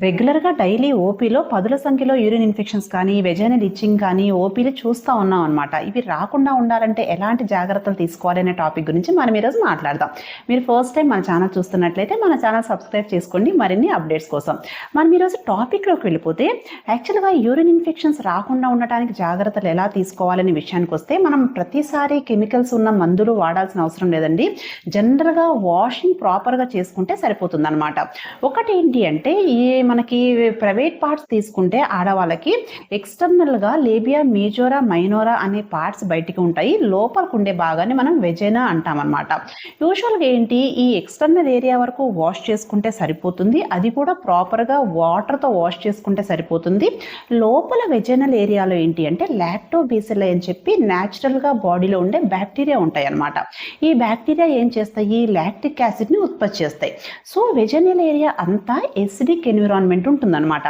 రెగ్యులర్గా డైలీ ఓపీలో పదుల సంఖ్యలో యూరిన్ ఇన్ఫెక్షన్స్ కానీ వెజైనల్ ఇచ్చింగ్ కానీ ఓపీలు చూస్తూ ఉన్నాం అనమాట ఇవి రాకుండా ఉండాలంటే ఎలాంటి జాగ్రత్తలు తీసుకోవాలి అనే టాపిక్ గురించి మనం ఈరోజు మాట్లాడదాం. మీరు ఫస్ట్ టైం మన ఛానల్ చూస్తున్నట్లయితే మన ఛానల్ సబ్స్క్రైబ్ చేసుకోండి. మరిన్ని అప్డేట్స్ కోసం మనం ఈరోజు టాపిక్లోకి వెళ్ళిపోతే యాక్చువల్గా యూరిన్ ఇన్ఫెక్షన్స్ రాకుండా ఉండటానికి జాగ్రత్తలు ఎలా తీసుకోవాలనే విషయానికి వస్తే మనం ప్రతిసారి కెమికల్స్ ఉన్న మందులు వాడాల్సిన అవసరం లేదండి. జనరల్గా వాషింగ్ ప్రాపర్గా చేసుకుంటే సరిపోతుంది అనమాట ఒకటి ఏంటి అంటే ఈ మనకి ప్రైవేట్ పార్ట్స్ తీసుకుంటే ఆడవాళ్ళకి ఎక్స్టర్నల్గా లేబియా మేజోరా మైనోరా అనే పార్ట్స్ బయటికి ఉంటాయి. లోపలికి ఉండే భాగాన్ని మనం వెజైనా అంటామన్నమాట. యూజువల్గా ఏంటి? ఈ ఎక్స్టర్నల్ ఏరియా వరకు వాష్ చేసుకుంటే సరిపోతుంది. అది కూడా ప్రాపర్గా వాటర్తో వాష్ చేసుకుంటే సరిపోతుంది. లోపల వెజైనల్ ఏరియాలో ఏంటి అంటే లాక్టోబేసిల్ అని చెప్పి న్యాచురల్గా బాడీలో ఉండే బ్యాక్టీరియా ఉంటాయి అన్నమాట ఈ బ్యాక్టీరియా ఏం చేస్తాయి? లాక్టిక్ యాసిడ్ని ఉత్పత్తి చేస్తాయి. సో వెజైనల్ ఏరియా అంతా ఎసిడి ఎసిడిక్ ఎన్విరాన్మెంట్ ఉంటుందన్నమాట.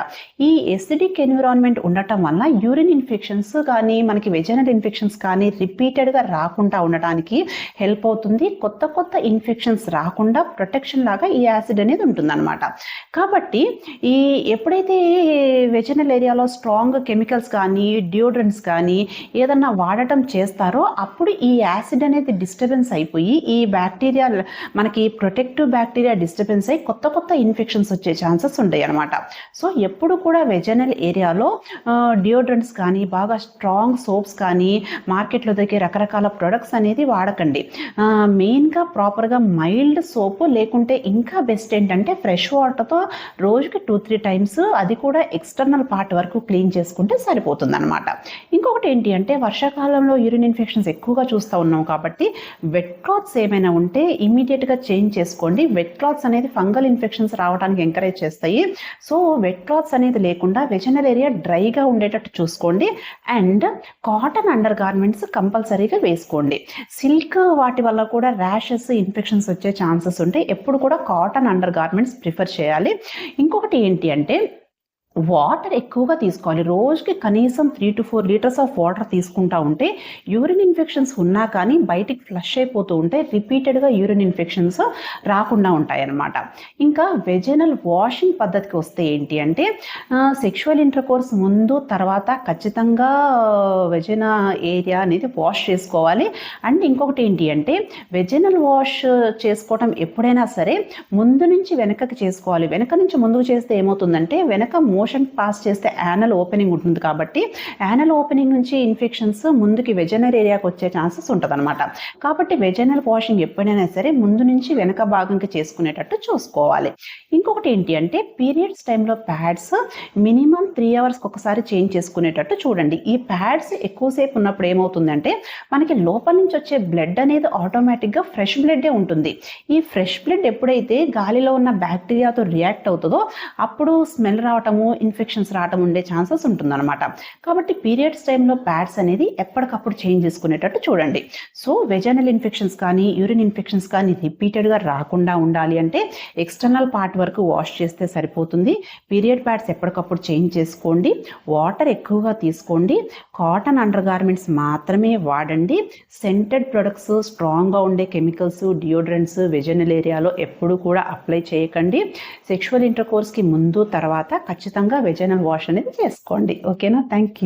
ఈ ఎసిడిక్ ఎన్విరాన్మెంట్ ఉండటం వల్ల యూరిన్ ఇన్ఫెక్షన్స్ కానీ మనకి వెజనల్ ఇన్ఫెక్షన్స్ కానీ రిపీటెడ్గా రాకుండా ఉండటానికి హెల్ప్ అవుతుంది. కొత్త కొత్త ఇన్ఫెక్షన్స్ రాకుండా ప్రొటెక్షన్ లాగా ఈ యాసిడ్ అనేది ఉంటుందన్నమాట. కాబట్టి ఈ ఎప్పుడైతే వెజనల్ ఏరియాలో స్ట్రాంగ్ కెమికల్స్ కానీ డియోడ్రెంట్స్ కానీ ఏదన్నా వాడటం చేస్తారో అప్పుడు ఈ యాసిడ్ అనేది డిస్టర్బెన్స్ అయిపోయి ఈ బ్యాక్టీరియా మనకి ప్రొటెక్టివ్ బ్యాక్టీరియా డిస్టర్బెన్స్ అయ్యి కొత్త కొత్త ఇన్ఫెక్షన్స్ వచ్చే ఛాన్సెస్ ఉంటాయి అనమాట సో ఎప్పుడు కూడా వెజనల్ ఏరియాలో డియోడ్రెంట్స్ కానీ బాగా స్ట్రాంగ్ సోప్స్ కానీ మార్కెట్లో దొరికే రకరకాల ప్రొడక్ట్స్ అనేది వాడకండి. మెయిన్గా ప్రాపర్గా మైల్డ్ సోప్ లేకుంటే ఇంకా బెస్ట్ ఏంటంటే ఫ్రెష్ వాటర్తో రోజుకి టూ త్రీ టైమ్స్ అది కూడా ఎక్స్టర్నల్ పార్ట్ వరకు క్లీన్ చేసుకుంటే సరిపోతుంది అనమాట ఇంకొకటి ఏంటి అంటే వర్షాకాలంలో యూరిన్ ఇన్ఫెక్షన్స్ ఎక్కువగా చూస్తూ ఉన్నాం కాబట్టి వెట్ క్లాత్స్ ఏమైనా ఉంటే ఇమీడియట్గా చేంజ్ చేసుకోండి. వెట్ క్లాత్స్ అనేది ఫంగల్ ఇన్ఫెక్షన్స్ రావడానికి ఎంకరేజ్ చేస్తాయి సో వెట్ క్లాత్స్ అనేది లేకుండా వెజనల్ ఏరియా డ్రైగా ఉండేటట్టు చూసుకోండి. అండ్ కాటన్ అండర్ గార్మెంట్స్ కంపల్సరీగా వేసుకోండి. సిల్క్ వాటి వల్ల కూడా ర్యాషెస్ ఇన్ఫెక్షన్స్ వచ్చే ఛాన్సెస్ ఉంటాయి. ఎప్పుడు కూడా కాటన్ అండర్ గార్మెంట్స్ ప్రిఫర్ చేయాలి. ఇంకొకటి ఏంటి అంటే వాటర్ ఎక్కువగా తీసుకోవాలి. రోజుకి కనీసం three two four litres of water తీసుకుంటా ఉంటే యూరిన్ ఇన్ఫెక్షన్స్ ఉన్నా కానీ బయటికి ఫ్లష్ అయిపోతూ ఉంటే రిపీటెడ్గా యూరిన్ ఇన్ఫెక్షన్స్ రాకుండా ఉంటాయన్నమాట. ఇంకా వెజనల్ వాషింగ్ పద్ధతికి వస్తే ఏంటి అంటే సెక్షువల్ ఇంటర్కోర్స్ ముందు తర్వాత ఖచ్చితంగా వెజన ఏరియా అనేది వాష్ చేసుకోవాలి. అండ్ ఇంకొకటి ఏంటి అంటే వెజనల్ వాష్ చేసుకోవటం ఎప్పుడైనా సరే ముందు నుంచి వెనకకి చేసుకోవాలి. వెనక నుంచి ముందుకు చేస్తే ఏమవుతుందంటే వెనక మో మోషన్ పాస్ చేస్తే యానల్ ఓపెనింగ్ ఉంటుంది కాబట్టి యానల్ ఓపెనింగ్ నుంచి ఇన్ఫెక్షన్స్ ముందుకి వెజనల్ ఏరియాకి వచ్చే ఛాన్సెస్ ఉంటుంది అనమాట కాబట్టి వెజనల్ వాషింగ్ ఎప్పుడైనా సరే ముందు నుంచి వెనక భాగంకి చేసుకునేటట్టు చూసుకోవాలి. ఇంకొకటి ఏంటి అంటే పీరియడ్స్ టైంలో ప్యాడ్స్ మినిమం త్రీ అవర్స్కి ఒకసారి చేంజ్ చేసుకునేటట్టు చూడండి. ఈ ప్యాడ్స్ ఎక్కువసేపు ఉన్నప్పుడు ఏమవుతుందంటే మనకి లోపల నుంచి వచ్చే బ్లడ్ అనేది ఆటోమేటిక్గా ఫ్రెష్ బ్లడ్డే ఉంటుంది. ఈ ఫ్రెష్ బ్లడ్ ఎప్పుడైతే గాలిలో ఉన్న బ్యాక్టీరియాతో రియాక్ట్ అవుతుందో అప్పుడు స్మెల్ రావటము ఇన్ఫెక్షన్స్ రావటం ఉండే ఛాన్సెస్ ఉంటుందన్నమాట. కాబట్టి పీరియడ్స్ టైంలో ప్యాడ్స్ అనేది ఎప్పటికప్పుడు చేంజ్ చేసుకునేటట్టు చూడండి. సో వెజనల్ ఇన్ఫెక్షన్స్ కానీ యూరిన్ ఇన్ఫెక్షన్స్ కానీ రిపీటెడ్గా రాకుండా ఉండాలి అంటే ఎక్స్టర్నల్ పార్ట్ వరకు వాష్ చేస్తే సరిపోతుంది. పీరియడ్ ప్యాడ్స్ ఎప్పటికప్పుడు చేంజ్ చేసుకోండి. వాటర్ ఎక్కువగా తీసుకోండి. కాటన్ అండర్ గార్మెంట్స్ మాత్రమే వాడండి. సెంటెడ్ ప్రొడక్ట్స్ స్ట్రాంగ్గా ఉండే కెమికల్స్ డియోడ్రెంట్స్ వెజనల్ ఏరియాలో ఎప్పుడూ కూడా అప్లై చేయకండి. సెక్షువల్ ఇంటర్కోర్స్కి ముందు తర్వాత ఖచ్చితంగా వెజనల్ వాష్ అనేది చేసుకోండి. ఓకేనా? Thank you